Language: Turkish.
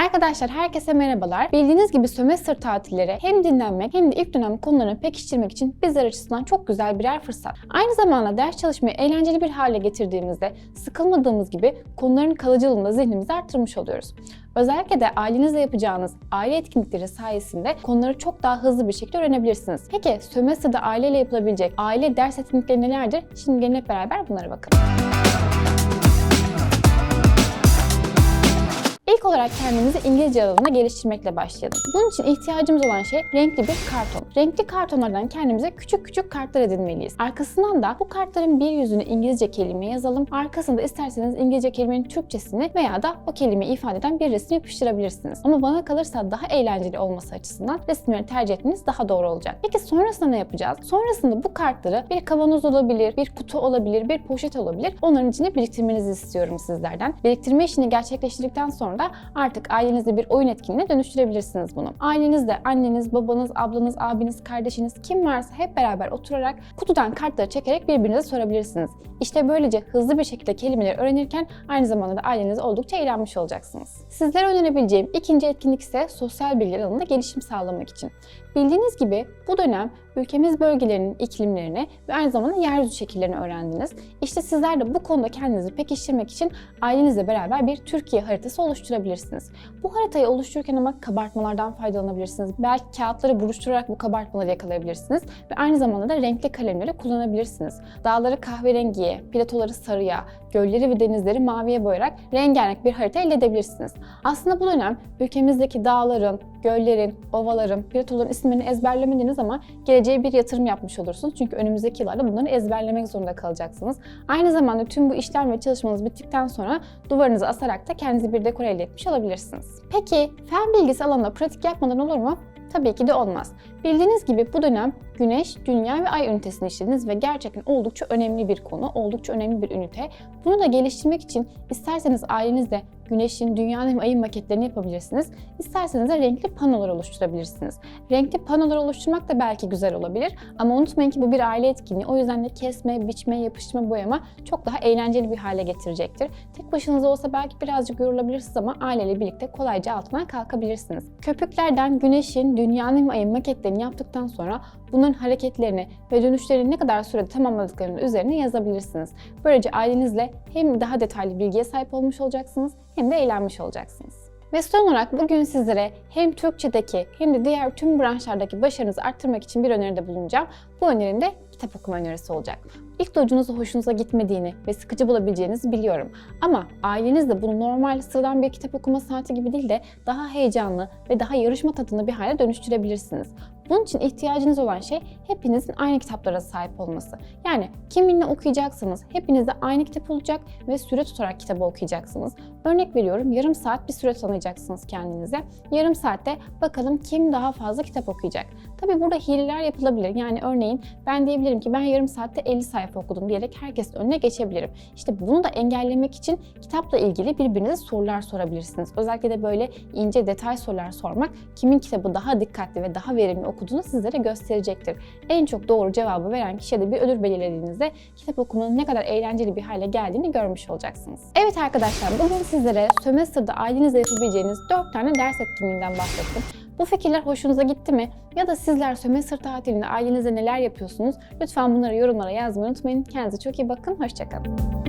Arkadaşlar herkese merhabalar. Bildiğiniz gibi sömestr tatilleri hem dinlenmek hem de ilk dönem konularını pekiştirmek için bizler açısından çok güzel birer fırsat. Aynı zamanda ders çalışmayı eğlenceli bir hale getirdiğimizde sıkılmadığımız gibi konuların kalıcılığını da zihnimize arttırmış oluyoruz. Özellikle de ailenizle yapacağınız aile etkinlikleri sayesinde konuları çok daha hızlı bir şekilde öğrenebilirsiniz. Peki sömestrde aileyle yapılabilecek aile ders etkinlikleri nelerdir? Şimdi gelin hep beraber bunlara bakalım. İlk olarak kendimizi İngilizce alanında geliştirmekle başlayalım. Bunun için ihtiyacımız olan şey renkli bir karton. Renkli kartonlardan kendimize küçük küçük kartlar edinmeliyiz. Arkasından da bu kartların bir yüzünü İngilizce kelime yazalım. Arkasında isterseniz İngilizce kelimenin Türkçesini veya da o kelimeyi ifade eden bir resim yapıştırabilirsiniz. Ama bana kalırsa daha eğlenceli olması açısından resimleri tercih etmeniz daha doğru olacak. Peki sonrasında ne yapacağız? Sonrasında bu kartları bir kavanoz olabilir, bir kutu olabilir, bir poşet olabilir. Onların içine biriktirmenizi istiyorum sizlerden. Biriktirme işini gerçekleştirdikten sonra da artık ailenizde bir oyun etkinliğine dönüştürebilirsiniz bunu. Ailenizde anneniz, babanız, ablanız, abiniz, kardeşiniz kim varsa hep beraber oturarak kutudan kartları çekerek birbirinize sorabilirsiniz. İşte böylece hızlı bir şekilde kelimeleri öğrenirken aynı zamanda da aileniz oldukça eğlenmiş olacaksınız. Sizlere önerebileceğim ikinci etkinlik ise sosyal bilgiler alanında gelişim sağlamak için. Bildiğiniz gibi bu dönem ülkemiz bölgelerinin iklimlerini ve aynı zamanda yeryüzü şekillerini öğrendiniz. İşte sizler de bu konuda kendinizi pekiştirmek için ailenizle beraber bir Türkiye haritası oluşturabilirsiniz. Bu haritayı oluştururken ama kabartmalardan faydalanabilirsiniz. Belki kağıtları buruşturarak bu kabartmaları yakalayabilirsiniz ve aynı zamanda da renkli kalemleri kullanabilirsiniz. Dağları kahverengiye, platoları sarıya, gölleri ve denizleri maviye boyayarak rengarenk bir harita elde edebilirsiniz. Aslında bu dönem ülkemizdeki dağların, göllerin, ovaların, platoların isimlerini ezberlemediniz ama geleceğe bir yatırım yapmış olursunuz. Çünkü önümüzdeki yıllarda bunları ezberlemek zorunda kalacaksınız. Aynı zamanda tüm bu işlem ve çalışmanız bittikten sonra duvarınıza asarak da kendinize bir dekor elde etmiş olabilirsiniz. Peki fen bilgisi alanında pratik yapmadan olur mu? Tabii ki de olmaz. Bildiğiniz gibi bu dönem Güneş, Dünya ve Ay ünitesini işlediniz ve gerçekten oldukça önemli bir konu, oldukça önemli bir ünite. Bunu da geliştirmek için isterseniz ailenizde Güneşin, Dünya'nın ve Ay'ın maketlerini yapabilirsiniz. İsterseniz de renkli panolar oluşturabilirsiniz. Renkli panolar oluşturmak da belki güzel olabilir ama unutmayın ki bu bir aile etkinliği. O yüzden de kesme, biçme, yapıştırma, boyama çok daha eğlenceli bir hale getirecektir. Tek başınıza olsa belki birazcık yorulabilirsiniz ama aileyle birlikte kolayca altından kalkabilirsiniz. Köpüklerden Güneşin, Dünya'nın ve Ay'ın maketlerini yaptıktan sonra bunların hareketlerini ve dönüşlerini ne kadar sürede tamamladıklarının üzerine yazabilirsiniz. Böylece ailenizle hem daha detaylı bilgiye sahip olmuş olacaksınız hem de eğlenmiş olacaksınız. Ve son olarak bugün sizlere hem Türkçedeki hem de diğer tüm branşlardaki başarınızı arttırmak için bir öneride bulunacağım. Bu önerim de kitap okuma önerisi olacak. İlk duyduğunuzda hoşunuza gitmediğini ve sıkıcı bulabileceğinizi biliyorum. Ama aileniz de bunu normal sıradan bir kitap okuma saati gibi değil de daha heyecanlı ve daha yarışma tadında bir hale dönüştürebilirsiniz. Bunun için ihtiyacınız olan şey hepinizin aynı kitaplara sahip olması. Yani kiminle okuyacaksanız hepinizde aynı kitap olacak ve süre tutarak kitabı okuyacaksınız. Örnek veriyorum yarım saat bir süre tanıyacaksınız kendinize. Yarım saatte bakalım kim daha fazla kitap okuyacak. Tabi burada hileler yapılabilir. Yani örneğin ben diyebilirim ki ben yarım saatte 50 sayfa okudum diyerek herkesin önüne geçebilirim. İşte bunu da engellemek için kitapla ilgili birbirinize sorular sorabilirsiniz. Özellikle de böyle ince detay sorular sormak kimin kitabı daha dikkatli ve daha verimli okuduğunu sizlere gösterecektir. En çok doğru cevabı veren kişiye de bir ödül belirlediğinizde kitap okumanın ne kadar eğlenceli bir hale geldiğini görmüş olacaksınız. Evet arkadaşlar bugün sizlere sömestrda ailenizle yapabileceğiniz 4 tane ders etkinliğinden bahsettim. Bu fikirler hoşunuza gitti mi? Ya da sizler sömestr tatilinde ailenizde neler yapıyorsunuz? Lütfen bunları yorumlara yazmayı unutmayın. Kendinize çok iyi bakın. Hoşçakalın.